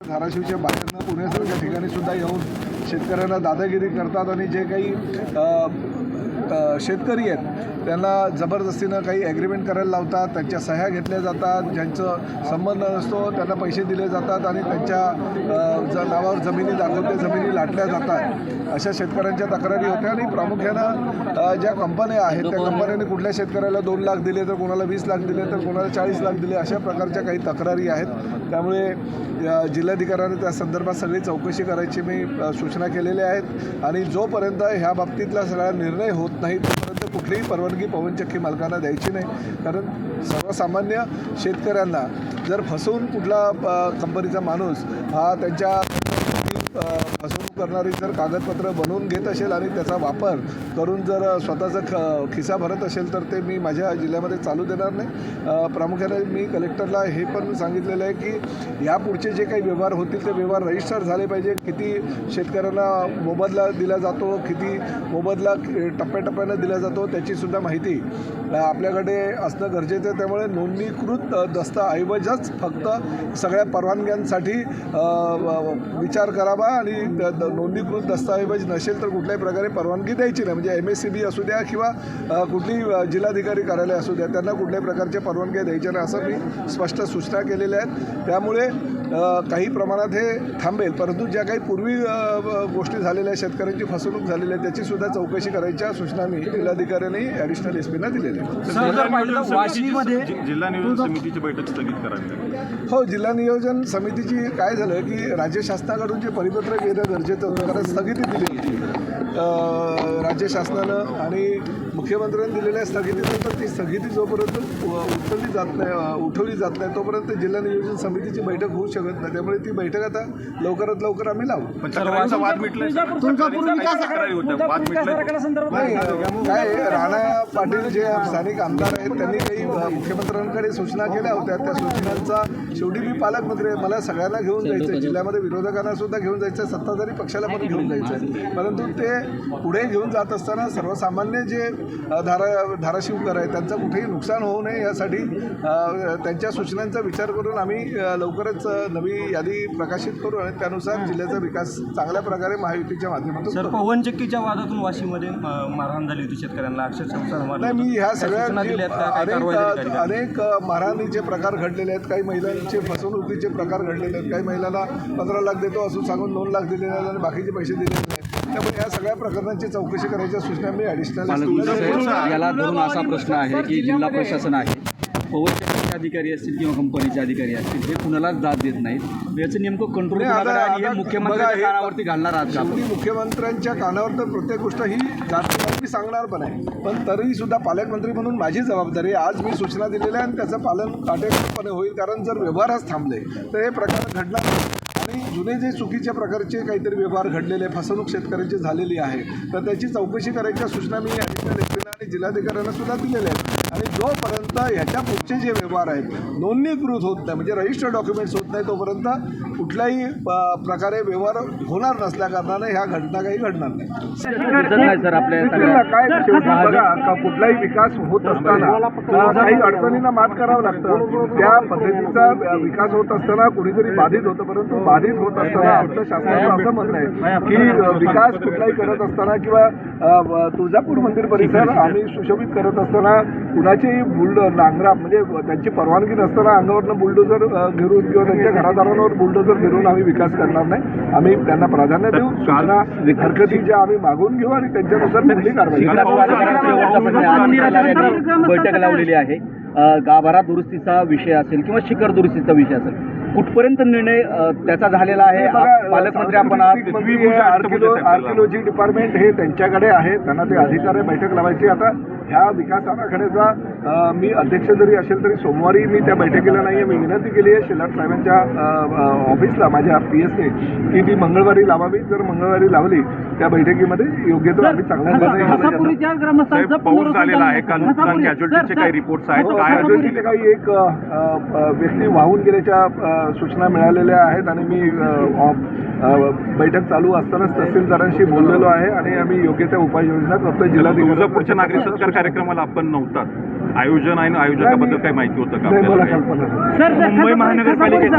धाराशिवच्या बाहेरनं पुण्यासारख्या ठिकाणी सुद्धा येऊन शेतकऱ्यांना दादागिरी करतात आणि जे काही शेतकरी आहेत त्यांना जबरदस्तीनं काही ॲग्रीमेंट करायला लावतात त्यांच्या सह्या घेतल्या जातात ज्यांचं संबंध नसतो त्यांना पैसे दिले जातात आणि त्यांच्या ज नावावर जमिनी दाखवते जमिनी लाटल्या जातात. अशा शेतकऱ्यांच्या तक्रारी होत्या आणि प्रामुख्यानं ज्या कंपन्या आहेत त्या कंपन्यांनी कुठल्या शेतकऱ्याला दोन लाख दिले तर कोणाला वीस लाख दिले तर कोणाला चाळीस लाख दिले अशा प्रकारच्या काही तक्रारी आहेत. त्यामुळे या जिल्हाधिकाऱ्याने त्या संदर्भात सगळी चौकशी करायची मी सूचना केलेल्या आहेत. आणि जोपर्यंत ह्या बाबतीतला सगळा निर्णय होत नाही तोपर्यंत कुठलीही परवानगी पवनचक्की मालकांना द्यायची नाही. कारण सर्वसामान्य शेतकऱ्यांना जर फसवून कुठला कंपनीचा माणूस हा त्यांच्या करणारी जर कागदपत्र बनवून घेत असेल आणि त्याचा वापर करून जर स्वतःचा ख खिसा भरत असेल तर ते मी माझ्या जिल्ह्यामध्ये चालू देणार नाही. प्रामुख्याने मी कलेक्टरला हे पण सांगितलेलं आहे की यापुढचे जे काही व्यवहार होतील ते व्यवहार रजिस्टर झाले पाहिजे. किती शेतकऱ्यांना मोबदला दिला जातो किती मोबदला टप्प्याटप्प्यानं दिला जातो त्याचीसुद्धा माहिती आपल्याकडे असणं गरजेचं आहे. त्यामुळे नोंदणीकृत दस्ताऐवजच दस्तऐवजच फक्त सगळ्या परवानग्यांसाठी विचार करावा आणि द- द- नोंदणीकृत दस्तऐवज नसेल तर कुठल्याही प्रकारे परवानगी द्यायची नाही. म्हणजे एम एस सी बी असू द्या किंवा कुठली जिल्हाधिकारी कार्यालय असू द्या त्यांना कुठल्याही प्रकारच्या परवानग्या द्यायच्या नाही असं मी स्पष्ट सूचना केलेल्या आहेत. त्यामुळे काही प्रमाणात हे थांबेल. परंतु ज्या काही पूर्वी गोष्टी झालेल्या आहेत शेतकऱ्यांची फसवणूक झालेली आहे त्याचीसुद्धा चौकशी करायच्या सूचना मी जिल्हाधिकाऱ्यांनी ॲडिशनल एस पीना दिलेल्या आहेत. जिल्हा नियोजन समितीची बैठक स्थगित करावी हो जिल्हा नियोजन समितीची काय झालं की राज्य शासनाकडून जे परिपत्रक येणं गरजेचं होतं कारण स्थगिती दिली होती. अं, राज्य शासनानं आणि मुख्यमंत्र्यांनी दिलेल्या स्थगितीनंतर ती स्थगिती जोपर्यंत उचलली जात नाही उठवली जात नाही तोपर्यंत जिल्हा नियोजन समितीची बैठक होऊ शकत नाही. त्यामुळे ती बैठक आता लवकरात लवकर आम्ही लावू. काय राणा पाटील जे स्थानिक आमदार आहेत त्यांनी काही मुख्यमंत्र्यांकडे सूचना केल्या होत्या. त्या सूचनांचा शेवटी मी पालकमंत्री आहे. मला सगळ्यांना घेऊन जायचं आहे जिल्ह्यामध्ये विरोधकांना सुद्धा घेऊन जायचं आहे सत्ताधारी पक्षाला पण घेऊन जायचं आहे परंतु ते पुढे घेऊन जात असताना सर्वसामान्य जे धारा धाराशिवकर आहेत त्यांचं कुठेही नुकसान होऊ नये यासाठी त्यांच्या सूचनांचा विचार करून आम्ही लवकरच नवी यादी प्रकाशित करू आणि त्यानुसार जिल्ह्याचा विकास चांगल्या प्रकारे महायुतीच्या माध्यमातून सर करू. पवनचक्कीच्या वादातून वाशीमध्ये मारहाण झाली होती शेतकऱ्यांना. अक्षरशः नाही मी. ह्या सगळ्या अनेक? अनेक मारहाणीचे प्रकार घडलेले आहेत. काही महिलांचे फसवणुकीचे प्रकार घडलेले आहेत. काही महिलांना पंधरा लाख देतो असं सांगून दोन लाख दिलेले आहेत आणि बाकीचे पैसे दिलेले नाही त्यामुळे या सगळ्या प्रकरणांची चौकशी करायच्या सूचना मी ॲडिशनल याला धरून असा प्रश्न आहे की जिल्हा प्रशासन आहे. पवनचक्कीचे अधिकारी असतील किंवा कंपनीचे अधिकारी असतील हे कुणालाच दाद देत नाहीत. याचं नेमकं कंट्रोल हे मुख्यमंत्र्यांच्या कानावरती घालणार आहात मुख्यमंत्र्यांच्या कानावर तर प्रत्येक गोष्ट ही जास्त मी सांगणार पण आहे. पण तरीही सुद्धा पालकमंत्री म्हणून माझी जबाबदारी आज मी सूचना दिलेल्या आहे आणि त्याचं पालन काटेकोरपणे होईल कारण जर व्यवहारच थांबले तर हे प्रकार घडणार आणि जुने जे चुकीच्या प्रकारचे काहीतरी व्यवहार घडलेले फसवणूक शेतकऱ्यांची झालेली आहे तर त्याची चौकशी करायच्या सूचना मी एस आणि जिल्हाधिकाऱ्यांना सुद्धा दिलेल्या आहेत. आणि जोपर्यंत ह्याच्या पुढचे जे व्यवहार आहेत नोंदणीकृत होत नाही म्हणजे रजिस्टर डॉक्युमेंट्स होत नाही तोपर्यंत कुठल्याही प्रकारे व्यवहार होणार नसल्या कारणाने ह्या घटना काही घडणार नाही. दिसत नाही सर आपल्या दिसेल सगळ्या ना, काय बघा का कुठलाही विकास होत असताना काही अडचणींना मात करावं लागतं. त्या पद्धतीचा विकास होत असताना कुणीतरी बाधित होतं परंतु बाधित होत असताना आमचं शासनाचं असं म्हणणं आहे की विकास कुठलाही करत असताना किंवा तुळजापूर मंदिर परिसर आम्ही सुशोभित करत असताना कुणाचेही बुलड नांगरा म्हणजे त्यांची परवानगी नसताना अंगावरनं बुलडोजर अ, घेरून किंवा त्यांच्या घरादारांवर बुलडोजर घेऊन आम्ही विकास करणार नाही. आम्ही त्यांना प्राधान्य देऊ सूचना हरकती ज्या आम्ही मागून घेऊ आणि त्यांच्यानुसार कुठली कारवाई बैठक लावलेली आहे. गाभारा दुरुस्तीचा विषय असेल किंवा शिखर दुरुस्तीचा विषय असेल कुठपर्यंत निर्णय त्याचा झालेला आहे? पालकमंत्री आपण आर्किओलॉजी डिपार्टमेंट हे त्यांच्याकडे आहे त्यांना ते अधिकार बैठक लावायची. आता ह्या विकास आराखड्याचा मी अध्यक्ष जरी असेल तरी सोमवारी मी त्या बैठकीला नाही आहे मी विनंती केली आहे शेलार साहेबांच्या ऑफिसला माझ्या पी एस की ती मंगळवारी लावावी. जर मंगळवारी लावली त्या बैठकीमध्ये योग्य तो आम्ही निर्णय. साहेब पाऊस झालेला आहे. काल नुकसान कॅज्युअल्टीचे काही रिपोर्ट्स आहेत? काय अजून कॅज्युअल्टीचे काही एक व्यक्ती वाहून गेल्याच्या सूचना मिळालेल्या आहेत आणि मी बैठक चालू असतानाच तहसीलदारांशी बोललेलो आहे आणि आम्ही योग्य त्या उपाययोजना करतोय. तुळजापूरच्या नागरी सत्कार कार्यक्रमाला आपण नव्हतात. आयोजन आहे ना आयोजकाबद्दल काही माहिती होतं का आपल्याला? कल्पना नाही. मुंबई महानगरपालिकेत